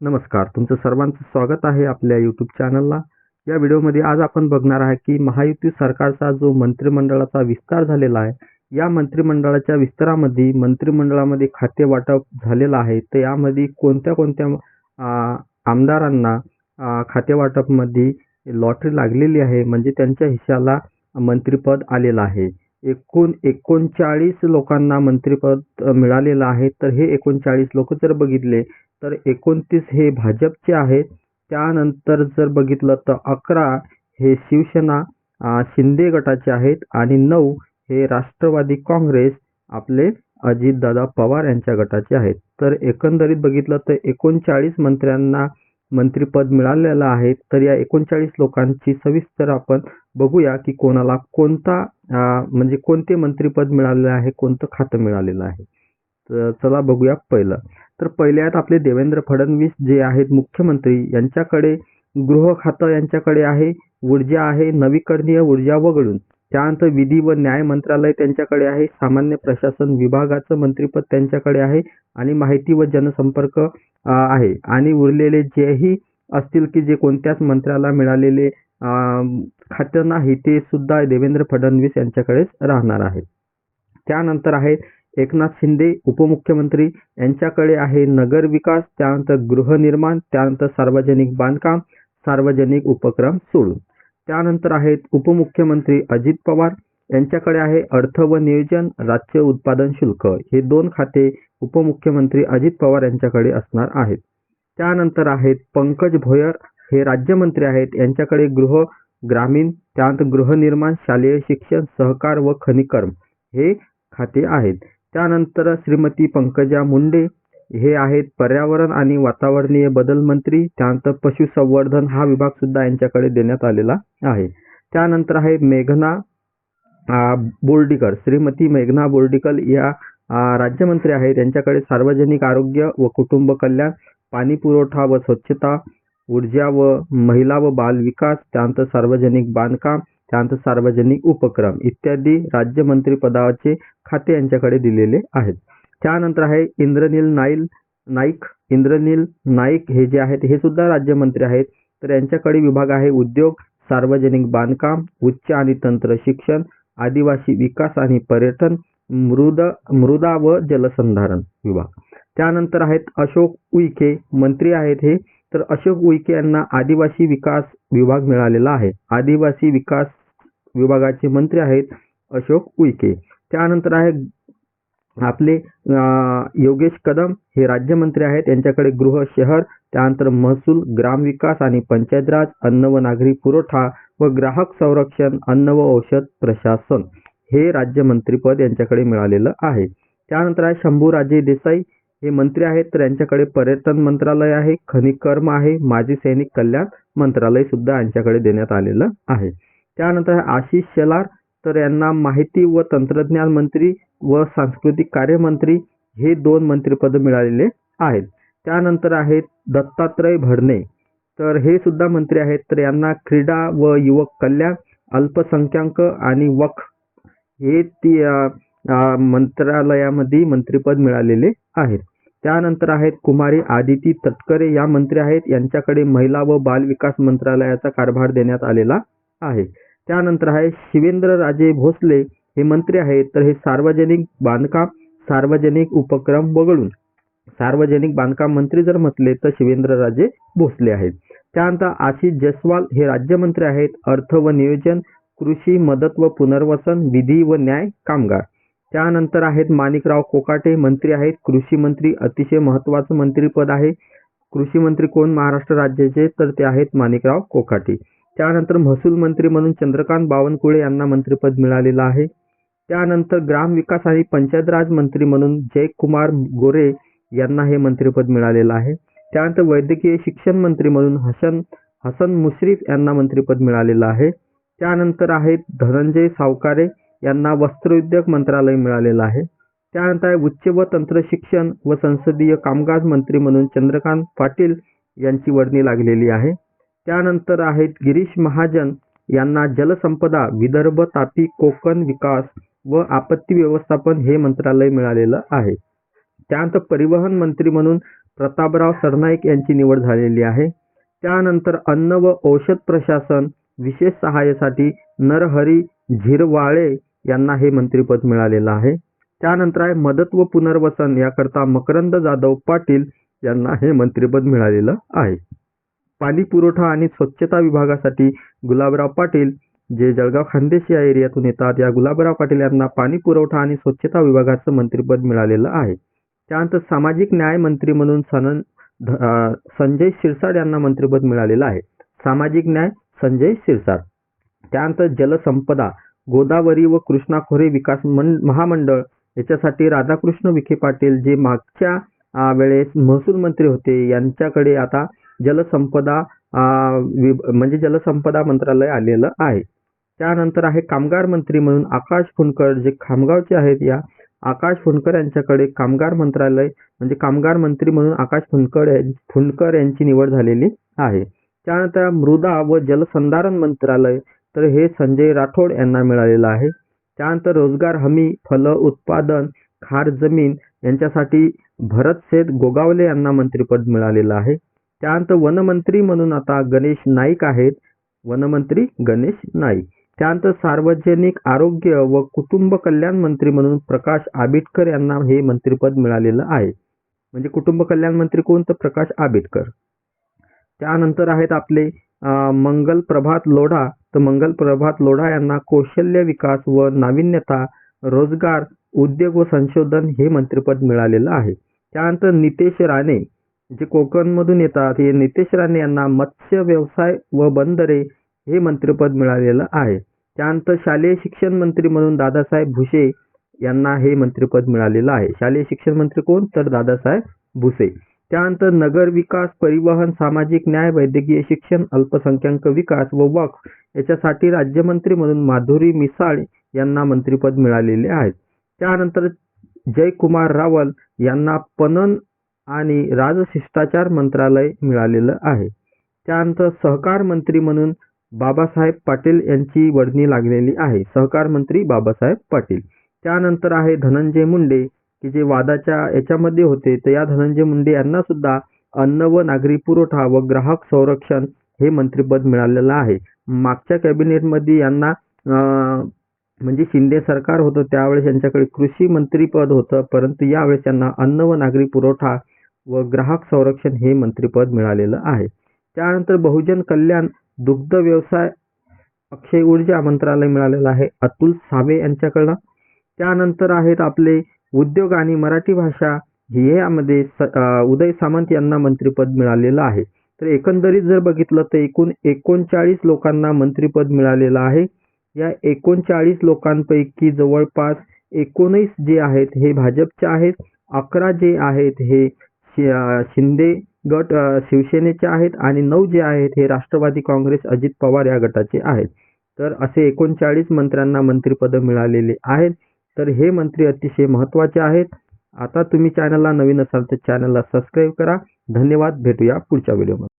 नमस्कार. तुमचं सर्वांचं स्वागत आहे आपल्या यूट्यूब चॅनलला या व्हिडिओमध्ये आज आपण बघणार आहे की महायुती सरकारचा जो मंत्रिमंडळाचा विस्तार झालेला आहे या मंत्रिमंडळाच्या विस्तारामध्ये मंत्रिमंडळामध्ये खाते वाटप झालेलं आहे. तर यामध्ये कोणत्या कोणत्या आमदारांना खाते वाटपमध्ये लॉटरी लागलेली आहे म्हणजे त्यांच्या हिश्श्याला मंत्रिपद आलेलं आहे. एकूण एकोणचाळीस लोकांना मंत्रिपद मिळालेलं आहे. तर हे एकोणचाळीस लोक जर बघितले तर एकोणतीस हे भाजपचे आहेत. त्यानंतर जर बघितलं तर अकरा हे शिवसेना शिंदे गटाचे आहेत आणि नऊ हे राष्ट्रवादी काँग्रेस आपले अजितदादा पवार यांच्या गटाचे आहेत. तर एकंदरीत बघितलं तर एकोणचाळीस मंत्र्यांना मंत्रिपद मिळालेलं आहे. तर या एकोणचाळीस लोकांची सविस्तर आपण बघूया की कोणाला कोणता म्हणजे कोणते मंत्रिपद मिळालेलं आहे कोणतं खातं मिळालेलं आहे. तर चला बघूया पहिलं. तर पहिले आहेत आपले देवेंद्र फडणवीस जे आहेत मुख्यमंत्री. यांच्याकडे गृह खातं यांच्याकडे आहे ऊर्जा आहे नवीकरणीय ऊर्जा वगळून. त्यानंतर विधी व न्याय मंत्रालय त्यांच्याकडे आहे सामान्य प्रशासन विभागाचं मंत्रिपद त्यांच्याकडे आहे आणि माहिती व जनसंपर्क आहे. आणि उरलेले जेही असतील की जे कोणत्याच मंत्र्याला मिळालेले खातं नाही ते सुद्धा देवेंद्र फडणवीस यांच्याकडेच राहणार आहे त्यानंतर आहे एकनाथ शिंदे उपमुख्यमंत्री. यांच्याकडे आहे नगर विकास त्यानंतर गृहनिर्माण त्यानंतर सार्वजनिक बांधकाम सार्वजनिक उपक्रम सोडून. त्यानंतर आहेत उपमुख्यमंत्री अजित पवार. यांच्याकडे आहे अर्थ व नियोजन राज्य उत्पादन शुल्क. हे दोन खाते उपमुख्यमंत्री अजित पवार यांच्याकडे असणार आहेत. त्यानंतर आहेत पंकज भोयर. हे राज्यमंत्री आहेत. यांच्याकडे गृह ग्रामीण त्यानंतर गृहनिर्माण शालेय शिक्षण सहकार व खनिकर्म हे खाते आहेत. त्यानंतर श्रीमती पंकजा मुंडे हे आहेत पर्यावरण आणि वातावरणीय बदल मंत्री. त्यानंतर पशुसंवर्धन हा विभाग सुद्धा यांच्याकडे देण्यात आलेला आहे. त्यानंतर आहे मेघना बोर्डीकर. श्रीमती मेघना बोर्डीकर या राज्यमंत्री आहेत. यांच्याकडे सार्वजनिक आरोग्य व कुटुंब कल्याण पाणी पुरवठा व स्वच्छता ऊर्जा व महिला व बाल विकास त्यानंतर सार्वजनिक बांधकाम त्यानंतर सार्वजनिक उपक्रम इत्यादी राज्यमंत्री पदाचे खाते यांच्याकडे दिलेले आहेत. त्यानंतर आहे इंद्रनील नाईल नाईक इंद्रनील नाईक हे जे आहेत हे सुद्धा राज्यमंत्री आहेत. तर यांच्याकडे विभाग आहे उद्योग सार्वजनिक बांधकाम उच्च आणि तंत्र शिक्षण आदिवासी विकास आणि पर्यटन मृद मृदा व जलसंधारण विभाग. त्यानंतर आहेत अशोक उईके मंत्री आहेत हे. तर अशोक उईके यांना आदिवासी विकास विभाग मिळालेला आहे. आदिवासी विकास विभागाचे मंत्री आहेत अशोक उईके. त्यानंतर आहे आपले योगेश कदम हे राज्यमंत्री आहेत. यांच्याकडे गृह शहर त्यानंतर महसूल ग्रामविकास आणि पंचायत राज अन्न व नागरी पुरवठा व ग्राहक संरक्षण अन्न व औषध प्रशासन हे राज्यमंत्रीपद यांच्याकडे मिळालेलं आहे. त्यानंतर आहे शंभूराजे देसाई हे मंत्री आहेत. तर यांच्याकडे पर्यटन मंत्रालय आहे खनिकर्म आहे माजी सैनिक कल्याण मंत्रालय सुद्धा यांच्याकडे देण्यात आलेलं आहे. त्यानंतर आशिष शेलार तर यांना माहिती व तंत्रज्ञान मंत्री व सांस्कृतिक कार्यमंत्री हे दोन मंत्रिपद मिळालेले आहेत. त्यानंतर आहेत दत्तात्रय भरणे तर हे सुद्धा मंत्री आहेत. तर यांना क्रीडा व युवक कल्याण अल्पसंख्याक आणि वक्फ हे ती मंत्रालयामध्ये मंत्रिपद मिळालेले आहेत. त्यानंतर आहेत कुमारी आदिती तटकरे या मंत्री आहेत. यांच्याकडे महिला व बाल विकास मंत्रालयाचा कारभार देण्यात आलेला आहे. त्यानंतर आहे शिवेंद्रराजे भोसले. हे मंत्री आहेत. तर हे सार्वजनिक बांधकाम सार्वजनिक उपक्रम वगळून. सार्वजनिक बांधकाम मंत्री जर म्हटले तर शिवेंद्रराजे भोसले आहेत. त्यानंतर आशिष जयस्वाल हे राज्यमंत्री आहेत. अर्थ व नियोजन कृषी मदत व पुनर्वसन विधी व न्याय कामगार. त्यानंतर आहेत माणिकराव कोकाटे मंत्री आहेत. कृषी मंत्री अतिशय महत्वाचं मंत्रीपद आहे. कृषी मंत्री कोण? महाराष्ट्र राज्याचे. तर ते आहेत माणिकराव कोकाटे. त्यानंतर महसूल मंत्री म्हणून चंद्रकांत बावनकुळे यांना मंत्रिपद मिळालेलं आहे. त्यानंतर ग्रामविकास आणि पंचायत राज मंत्री म्हणून जयकुमार गोरे यांना हे मंत्रिपद मिळालेलं आहे. त्यानंतर वैद्यकीय शिक्षण मंत्री म्हणून हसन हसन मुश्रीफ यांना मंत्रिपद मिळालेलं आहे. त्यानंतर आहेत धनंजय सावकारे यांना वस्त्रोद्योग मंत्रालय मिळालेलं आहे. त्यानंतर आहे उच्च व तंत्र शिक्षण व संसदीय कामकाज मंत्री म्हणून चंद्रकांत पाटील यांची वर्णी लागलेली आहे. त्यानंतर आहेत गिरीश महाजन यांना जलसंपदा विदर्भ तापी कोकण विकास व आपत्ती व्यवस्थापन हे मंत्रालय मिळालेलं आहे. त्यानंतर परिवहन मंत्री म्हणून प्रतापराव सरनाईक यांची निवड झालेली आहे. त्यानंतर अन्न व औषध प्रशासन विशेष सहाय्यासाठी नरहरी झिरवाळे यांना हे मंत्रिपद मिळालेलं आहे. त्यानंतर आहे मदत व पुनर्वसन याकरता मकरंद जाधव पाटील यांना हे मंत्रिपद मिळालेलं आहे. पाणी पुरवठा आणि स्वच्छता विभागासाठी गुलाबराव पाटील जे जळगाव खानदेश या एरियातून येतात या गुलाबराव पाटील यांना पाणी पुरवठा आणि स्वच्छता विभागाचं मंत्रिपद मिळालेलं आहे. त्यानंतर सामाजिक न्याय मंत्री म्हणून सनन संजय शिरसाट यांना मंत्रिपद मिळालेलं आहे. सामाजिक न्याय संजय शिरसाट. त्यानंतर जलसंपदा गोदावरी व कृष्णा खोरे विकास महामंडळ याच्यासाठी राधाकृष्ण विखे पाटील जे मागच्या वेळेस महसूल मंत्री होते यांच्याकडे आता जलसंपदा विभ- म्हणजे जलसंपदा मंत्रालय आलेलं आहे. त्यानंतर आहे कामगार मंत्री म्हणून आकाश फुंडकर जे खामगावचे आहेत या आकाश फुंडकर यांच्याकडे कामगार मंत्रालय म्हणजे कामगार मंत्री म्हणून आकाश फुंडकर यां- फुंडकर यांची निवड झालेली आहे. त्यानंतर मृदा व जलसंधारण मंत्रालय तर हे संजय राठोड यांना मिळालेलं आहे. त्यानंतर रोजगार हमी फल उत्पादन खार जमीन यांच्यासाठी भरत सेठ गोगावले यांना मंत्रिपद मिळालेलं आहे. त्यानंतर वनमंत्री म्हणून आता गणेश नाईक आहेत. वनमंत्री गणेश नाईक. त्यानंतर सार्वजनिक आरोग्य व कुटुंब कल्याण मंत्री म्हणून प्रकाश आंबेडकर यांना हे मंत्रिपद मिळालेलं आहे. म्हणजे कुटुंब कल्याण मंत्री कोण? तर प्रकाश आंबेडकर त्यानंतर आहेत आपले मंगल प्रभात लोढा. तर मंगल प्रभात लोढा यांना कौशल्य विकास व नाविन्यता रोजगार उद्योग व संशोधन हे मंत्रिपद मिळालेलं आहे. त्यानंतर नितेश राणे. जे कोकणमधून येतात हे नितेश राणे यांना मत्स्य व्यवसाय व बंदरे हे मंत्रिपद मिळालेलं आहे. त्यानंतर शालेय शिक्षण मंत्री म्हणून दादासाहेब भुसे यांना हे मंत्रिपद मिळालेलं आहे. शालेय शिक्षण मंत्री कोण? तर दादासाहेब भुसे. त्यानंतर नगर विकास परिवहन सामाजिक न्याय वैद्यकीय शिक्षण अल्पसंख्याक विकास व वक्फ याच्यासाठी राज्यमंत्री म्हणून माधुरी मिसाळ यांना मंत्रिपद मिळालेले आहेत त्यानंतर जयकुमार रावल यांना पणन आणि राजशिष्टाचार मंत्रालय मिळालेलं आहे. त्यानंतर सहकार मंत्री म्हणून बाबासाहेब पाटील यांची वर्णी लागलेली आहे. सहकार मंत्री बाबासाहेब पाटील. त्यानंतर आहे धनंजय मुंडे की जे वादाच्या याच्यामध्ये होते तर या धनंजय मुंडे यांना सुद्धा अन्न व नागरी पुरवठा व ग्राहक संरक्षण हे मंत्रिपद मिळालेलं आहे. मागच्या कॅबिनेटमध्ये यांना म्हणजे शिंदे सरकार होतं त्यावेळेस यांच्याकडे कृषी मंत्रीपद होतं परंतु यावेळेस त्यांना अन्न व नागरी पुरवठा व ग्राहक संरक्षण हे मंत्रिपद मिळालेलं आहे. त्यानंतर बहुजन कल्याण दुग्ध व्यवसाय अक्षय ऊर्जा मंत्रालय मिळालेलं आहे. अतुल सावे यांच्याकडनं. त्यानंतर आहेत आपले उद्योग आणि मराठी भाषा. हे यामध्ये स- उदय सामंत यांना मंत्रिपद मिळालेलं आहे. तर एकंदरीत जर बघितलं तर एकूण एकोणचाळीस लोकांना मंत्रिपद मिळालेलं आहे. या एकोणचाळीस लोकांपैकी जवळपास एकोणीस जे आहेत हे भाजपचे आहेत. अकरा जे आहेत हे शि- शिंदे गट शिवसेनेचे आहेत आणि नऊ जे आहेत हे राष्ट्रवादी काँग्रेस अजित पवार या गटाचे आहेत. तर असे एकोणचाळीस मंत्र्यांना मंत्रिपद मिळालेले आहेत. तर हे मंत्री अतिशय महत्त्वाचे आहेत. आता तुम्ही चॅनलला नवीन असाल तर चॅनलला सबस्क्राईब करा. धन्यवाद. भेटूया पुढच्या व्हिडिओमध्ये